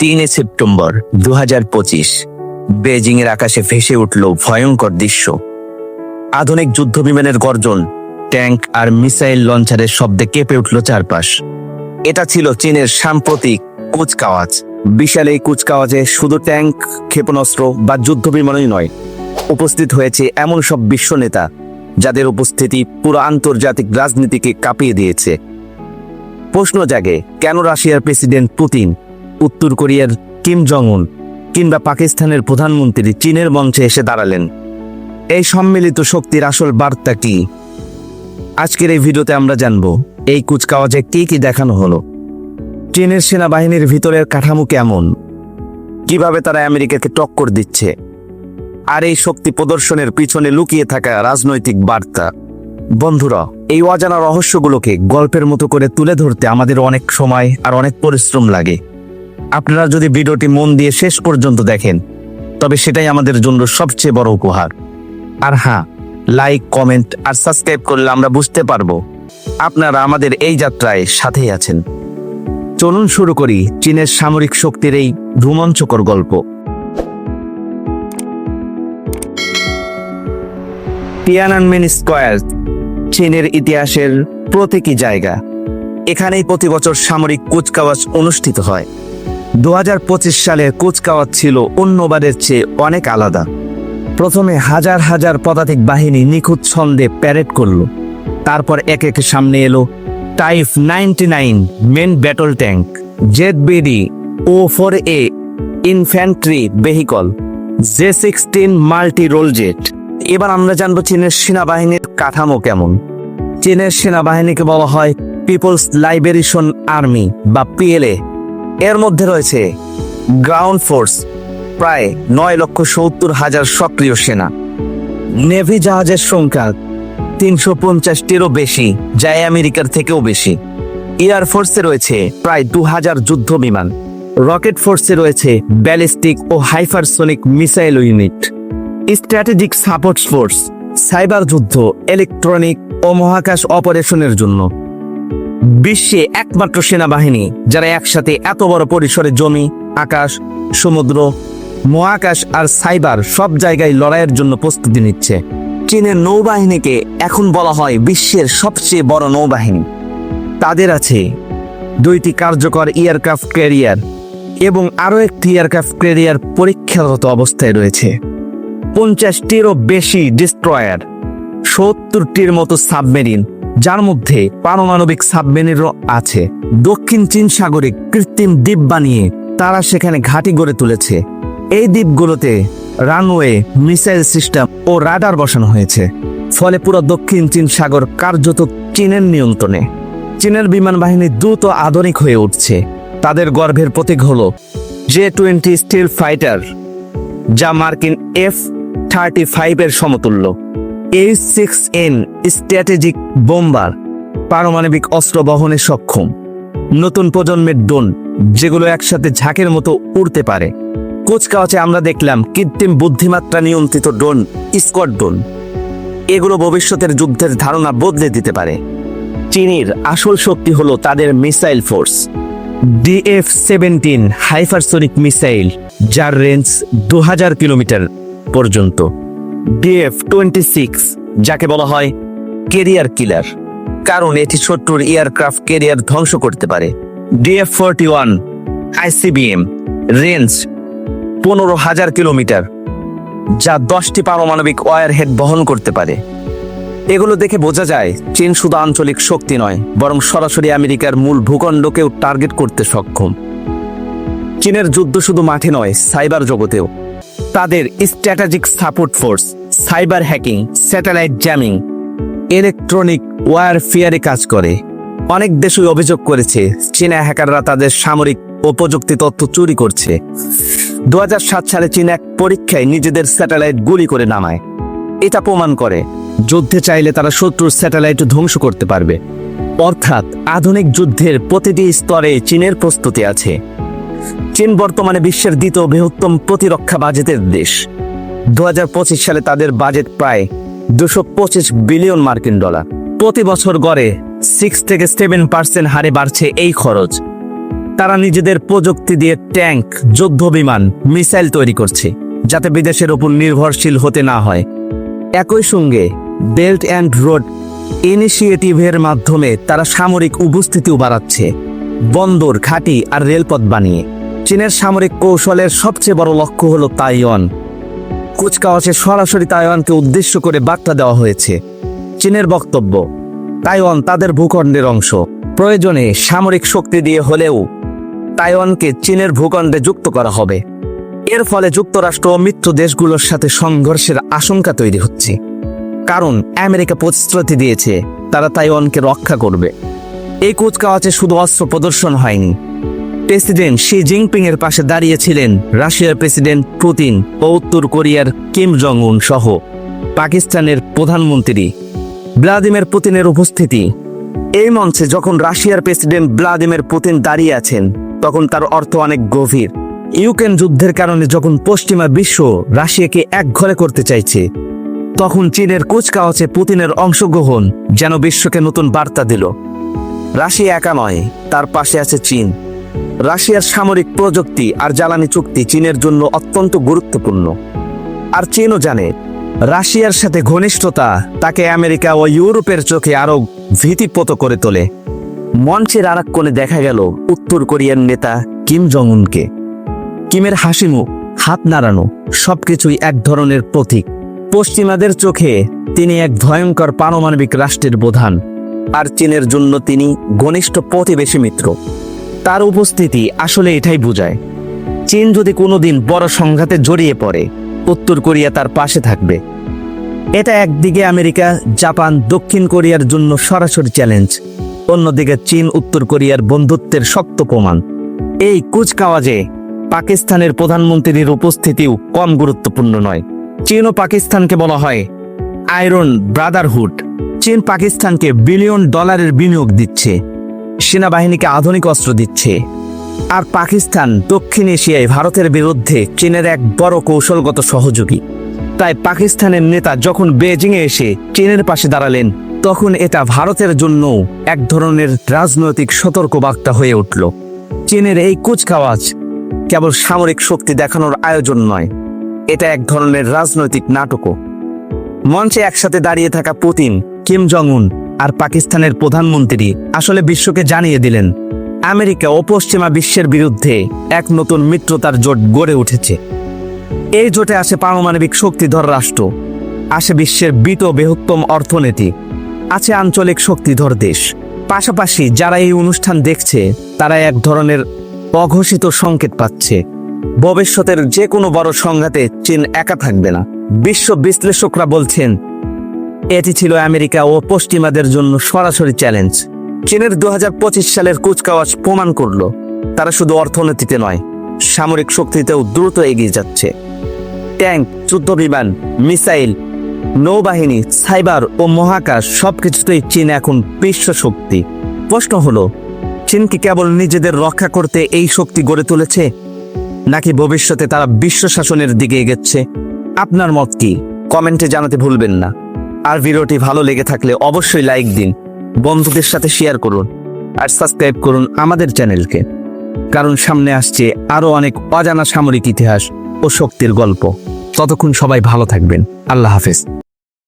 তিনে সেপ্টেম্বর দু হাজার পঁচিশ। বেজিং এর আকাশে ভেসে উঠল ভয়ঙ্কর দৃশ্য। আধুনিক যুদ্ধ বিমানের গর্জন, ট্যাঙ্ক আর মিসাইল লঞ্চারের শব্দে কেঁপে উঠল চারপাশ। এটা ছিল চীনের সাম্প্রতিক কুচকাওয়াজ। বিশাল এই কুচকাওয়াজে শুধু ট্যাঙ্ক, ক্ষেপণাস্ত্র বা যুদ্ধ বিমানই নয়, উপস্থিত হয়েছে এমন সব বিশ্ব নেতা যাদের উপস্থিতি পুরো আন্তর্জাতিক রাজনীতিকে কাঁপিয়ে দিয়েছে। প্রশ্ন জাগে, কেন রাশিয়ার প্রেসিডেন্ট পুতিন উত্তর কোরিয়ার কিম জং উন কিংবা পাকিস্তানের প্রধানমন্ত্রী চীনের মঞ্চে এসে দাঁড়ালেন। এই সম্মিলিত শক্তির আসল বার্তা কি? আজকের এই ভিডিওতে আমরা জানব, এই কুচকাওয়াজে কি কি দেখানো হলো? চীনের সেনাবাহিনীর ভিতরের কাঠামো কেমন? কীভাবে তারা আমেরিকাকে টক্কর দিচ্ছে? আর এই শক্তি প্রদর্শনের পিছনে লুকিয়ে থাকা রাজনৈতিক বার্তা। বন্ধুরা, এই অজানা রহস্যগুলোকে গল্পের মতো করে তুলে ধরতে আমাদের অনেক সময় আর অনেক পরিশ্রম লাগে। আপনারা যদি ভিডিওটি মন দিয়ে শেষ পর্যন্ত দেখেন, তবে সেটাই আমাদের জন্য সবচেয়ে বড় উপহার। আর হ্যাঁ লাইক কমেন্ট আর সাবস্ক্রাইব করলে আমরা বুঝতে পারব আপনারা আমাদের এই যাত্রায় সাথেই আছেন। চলুন শুরু করি চীনের সামরিক শক্তির এই রোমাঞ্চকর গল্প। টিয়ানানমেন স্কোয়ার চীনের ইতিহাসের প্রতীকী জায়গা। এখানেই প্রতি বছর সামরিক কুচকাওয়াজ অনুষ্ঠিত হয়। দু হাজার পঁচিশ সালে কুচকাওয়াজ ছিল অন্যবারের চেয়ে অনেক আলাদা। প্রথমে হাজার হাজার পদাতিক বাহিনী নিখুঁত ছন্দে প্যারেড করল। তারপর এক এক সামনে এলো type ninety nine main battle tank, Z BD O four A infantry vehicle, J sixteen multi role jet. এবার আমরা জানব চীনের সেনাবাহিনীর কাঠামো কেমন। চীনের সেনাবাহিনীকে বলা হয় পিপলস লাইবেরেশন আর্মি বা পিএলএ। এর মধ্যে রয়েছে গ্রাউন্ড ফোর্স প্রায় নয় লক্ষ সত্তর হাজার সক্রিয় সেনা। নেভি জাহাজের সংখ্যা তিনশো পঞ্চাশটিরও বেশি যা আমেরিকার থেকেও বেশি। এয়ার ফোর্সে রয়েছে প্রায় দু হাজার যুদ্ধ বিমান। রকেট ফোর্সে রয়েছে ব্যালিস্টিক ও hypersonic missile unit strategic support force cyber যুদ্ধ ইলেকট্রনিক ও মহাকাশ অপারেশনের জন্য। বিশ্বে একমাত্র সেনাবাহিনী, যারা একসাথে এত বড় পরিসরে জমি, আকাশ, সমুদ্র, মহাকাশ আর সাইবার সব জায়গায় লড়াইয়ের জন্য প্রস্তুতি নিচ্ছে। চীনের নৌবাহিনীকে এখন বলা হয় বিশ্বের সবচেয়ে বড় নৌবাহিনী। তাদের আছে দুইটি কার্যকর এয়ারক্রাফট ক্যারিয়ার এবং আরও একটি এয়ারক্রাফট ক্যারিয়ার পরীক্ষাগত অবস্থায় রয়েছে। পঞ্চাশটিরও বেশি ডিস্ট্রয়ার, সত্তরটির মতো সাবমেরিন যার মধ্যে পারমাণবিক সাবমেরিনও আছে। দক্ষিণ চীন সাগরে কৃত্রিম দ্বীপ বানিয়ে তারা সেখানে ঘাঁটি গড়ে তুলেছে। এই দ্বীপগুলোতে রানওয়ে মিসাইল সিস্টেম ও রাডার বসানো হয়েছে। ফলে পুরো দক্ষিণ চীন সাগর কার্যত চীনের নিয়ন্ত্রণে। চীনের বিমান বাহিনী দ্রুত আধুনিক হয়ে উঠছে। তাদের গর্ভের প্রতীক হল জে টোয়েন্টি স্টিল ফাইটার, যা মার্কিন এফ থার্টি ফাইভের সমতুল্য। H six N strategic bomber পারমাণবিক অস্ত্র বহনে সক্ষম। নতুন প্রজন্মের ড্রোন, যেগুলো একসাথে ঝাঁকের মতো উড়তে পারে। কুচকাওয়াচে আমরা দেখলাম কৃত্রিম বুদ্ধিমাত্রা নিয়ন্ত্রিত ড্রোন স্কট ড্রোন। এগুলো ভবিষ্যতের যুদ্ধের ধারণা বদলে দিতে পারে। চীনের আসল শক্তি হলো তাদের missile force. DF seventeen hypersonic missile, যার রেঞ্জ দু হাজার কিলোমিটার পর্যন্ত। ডিএফ টোয়েন্টি সিক্স, যাকে বলা হয় কেরিয়ার কিলার। কারণ এটি শত্রুর এয়ারক্রাফট কেরিয়ার ধ্বংস করতে পারে। DF forty one ICBM range পনেরো হাজার কিলোমিটার, যা দশটি পারমাণবিক ওয়ার হেড বহন করতে পারে। এগুলো দেখে বোঝা যায়, চীন শুধু আঞ্চলিক শক্তি নয়, বরং সরাসরি আমেরিকার মূল ভূখণ্ডকেও টার্গেট করতে সক্ষম। চীনের যুদ্ধ শুধু মাঠে নয়, সাইবার জগতেও। তাদের strategic support force, cyber hacking, satellite jamming, electronic ওয়ারফেয়ারে কাজ করে। অনেক দেশই অভিযোগ করেছে, চীনা হ্যাকাররা তাদের সামরিক ও প্রযুক্তি তথ্য চুরি করছে। দু হাজার সাত সালে চীন এক পরীক্ষায় নিজেদের স্যাটেলাইট গুলি করে নামায়। এটা প্রমাণ করে, যুদ্ধে চাইলে তারা শত্রুর স্যাটেলাইট ধ্বংস করতে পারবে। অর্থাৎ, আধুনিক যুদ্ধের প্রতিটি স্তরে চীনের প্রস্তুতি আছে। চীন বর্তমানে বিশ্বের দ্বিতীয় বৃহত্তম প্রতিরক্ষা বাজেটের দেশ। দু হাজার পঁচিশ সালে তাদের বাজেট প্রায় দুশো পঁচিশ বিলিয়ন মার্কিন ডলার। প্রতি বছর গড়ে সিক্স থেকে সেভেন পার্সেন্ট হারে বাড়ছে এই খরচ। তারা নিজেদের প্রযুক্তি দিয়ে ট্যাঙ্ক যুদ্ধ বিমান মিসাইল তৈরি করছে, যাতে বিদেশের উপর নির্ভরশীল হতে না হয়। একই সঙ্গে বেল্ট অ্যান্ড রোড ইনিশিয়েটিভের মাধ্যমে তারা সামরিক উপস্থিতিও বাড়াচ্ছে। বন্দর, ঘাঁটি আর রেলপথ বানিয়ে। চীনের সামরিক কৌশলের সবচেয়ে বড় লক্ষ্য হল তাইওয়ান। কুচকাওয়াজে সরাসরি তাইওয়ানকে উদ্দেশ্য করে বার্তা দেওয়া হয়েছে। চীনের বক্তব্য, তাইওয়ান তাদের ভূখণ্ডের অংশ। প্রয়োজনে সামরিক শক্তি দিয়ে হলেও তাইওয়ানকে চীনের ভূখণ্ডে যুক্ত করা হবে। এর ফলে যুক্তরাষ্ট্র ও মিত্র দেশগুলোর সাথে সংঘর্ষের আশঙ্কা তৈরি হচ্ছে। কারণ আমেরিকা প্রতিশ্রুতি দিয়েছে, তারা তাইওয়ানকে রক্ষা করবে। এই কুচকাওয়াজে শুধু অস্ত্র প্রদর্শন হয়নি। প্রেসিডেন্ট শি জিনপিং এর পাশে দাঁড়িয়েছিলেন রাশিয়ার প্রেসিডেন্ট পুতিন ও উত্তর কোরিয়ার কিম জং উন সহ পাকিস্তানের প্রধানমন্ত্রী। ভ্লাদিমির পুতিনের উপস্থিতি। এই মঞ্চে যখন রাশিয়ার প্রেসিডেন্ট ভ্লাদিমির পুতিন দাঁড়িয়ে আছেন, তখন তার অর্থ অনেক গভীর। ইউক্রেন যুদ্ধের কারণে যখন পশ্চিমা বিশ্ব রাশিয়াকে একঘরে করতে চাইছে, তখন চীনের কুচকাওয়াজে পুতিনের অংশগ্রহণ যেন বিশ্বকে নতুন বার্তা দিল। রাশিয়া একা নয়, তার পাশে আছে চীন। রাশিয়ার সামরিক প্রযুক্তি আর জ্বালানি চুক্তি চীনের জন্য অত্যন্ত গুরুত্বপূর্ণ। আর চীনও জানে, রাশিয়ার সাথে ঘনিষ্ঠতা তাকে আমেরিকা ও ইউরোপের চোখে আরও ভীতিপ্রত করে তোলে। মঞ্চের আর কোণে দেখা গেল উত্তর কোরিয়ার নেতা কিম জং উনকে কিমের হাসি মুখ হাত নাড়ানো, সবকিছুই এক ধরনের প্রতীক। পশ্চিমাদের চোখে তিনি এক ভয়ঙ্কর পারমাণবিক রাষ্ট্রের প্রধান। আর চীনের জন্য তিনি ঘনিষ্ঠ প্রতিবেশী মিত্র। তার উপস্থিতি আসলে এটাই বোঝায়, চীন যদি কোনোদিন বড় সংঘাতে জড়িয়ে পড়ে, উত্তর কোরিয়া তার পাশে থাকবে। এটা একদিকে আমেরিকা, জাপান, দক্ষিণ কোরিয়ার জন্য সরাসরি চ্যালেঞ্জ, অন্যদিকে চীন, উত্তর কোরিয়ার বন্ধুত্বের শক্ত প্রমাণ। এই কুচকাওয়াজে পাকিস্তানের প্রধানমন্ত্রীর উপস্থিতিও কম গুরুত্বপূর্ণ নয়। চীন ও পাকিস্তানকে বলা হয় আয়রন ব্রাদারহুড। চীন পাকিস্তানকে বিলিয়ন ডলারের বিনিয়োগ দিচ্ছে, সেনাবাহিনীকে আধুনিক অস্ত্র দিচ্ছে। আর পাকিস্তান দক্ষিণ এশিয়ায় ভারতের বিরুদ্ধে চীনের এক বড় কৌশলগত সহযোগী। তাই পাকিস্তানের নেতা যখন বেজিংয়ে এসে চীনের পাশে দাঁড়ালেন, তখন এটা ভারতের জন্য এক ধরনের রাজনৈতিক সতর্কবার্তা হয়ে উঠল। চীনের এই কুচকাওয়াজ কেবল সামরিক শক্তি দেখানোর আয়োজন নয়, এটা এক ধরনের রাজনৈতিক নাটকও। মঞ্চে একসাথে দাঁড়িয়ে থাকা পুতিন কিম জং উন আর পাকিস্তানের প্রধানমন্ত্রী আসলে বিশ্বকে জানিয়ে দিলেন, আমেরিকা ও পশ্চিমা বিশ্বের বিরুদ্ধে এক নতুন মিত্রতার জোট গড়ে উঠেছে। এই জোটে আসে পারমাণবিক শক্তিধর রাষ্ট্র, আসে বিশ্বের বিত বৃহত্তম অর্থনীতি, আছে আঞ্চলিক শক্তিধর দেশ। পাশাপাশি যারা এই অনুষ্ঠান দেখছে, তারা এক ধরনের অঘোষিত সংকেত পাচ্ছে। ভবিষ্যতের যে কোনো বড় সংঘাতে চীন একা থাকবে না। বিশ্ব বিশ্লেষকরা বলছেন এটি ছিল আমেরিকা ও পশ্চিমাদের জন্য সরাসরি চ্যালেঞ্জ। চীনের দু হাজার পঁচিশ সালের কুচকাওয়াজ প্রমাণ করল, তারা শুধু অর্থনীতিতে নয়, সামরিক শক্তিতেও দ্রুত এগিয়ে যাচ্ছে। ট্যাঙ্ক যুদ্ধ বিমান মিসাইল, নৌবাহিনী, সাইবার ও মহাকাশ সবকিছুতেই চীন এখন বিশ্ব শক্তি। প্রশ্ন হলো, চীন কি কেবল নিজেদের রক্ষা করতে এই শক্তি গড়ে তুলেছে, নাকি ভবিষ্যতে তারা বিশ্ব শাসনের দিকে এগেচ্ছে? আপনার মত কি? কমেন্টে জানাতে ভুলবেন না। আর ভিডিওটি ভালো লেগে থাকলে অবশ্যই লাইক দিন, বন্ধুদের সাথে শেয়ার করুন আর সাবস্ক্রাইব করুন আমাদের চ্যানেলকে, কারণ সামনে আসছে আরও অনেক অজানা সামরিক ইতিহাস ও শক্তির গল্প। ততক্ষণ সবাই ভালো থাকবেন। আল্লাহ হাফেজ।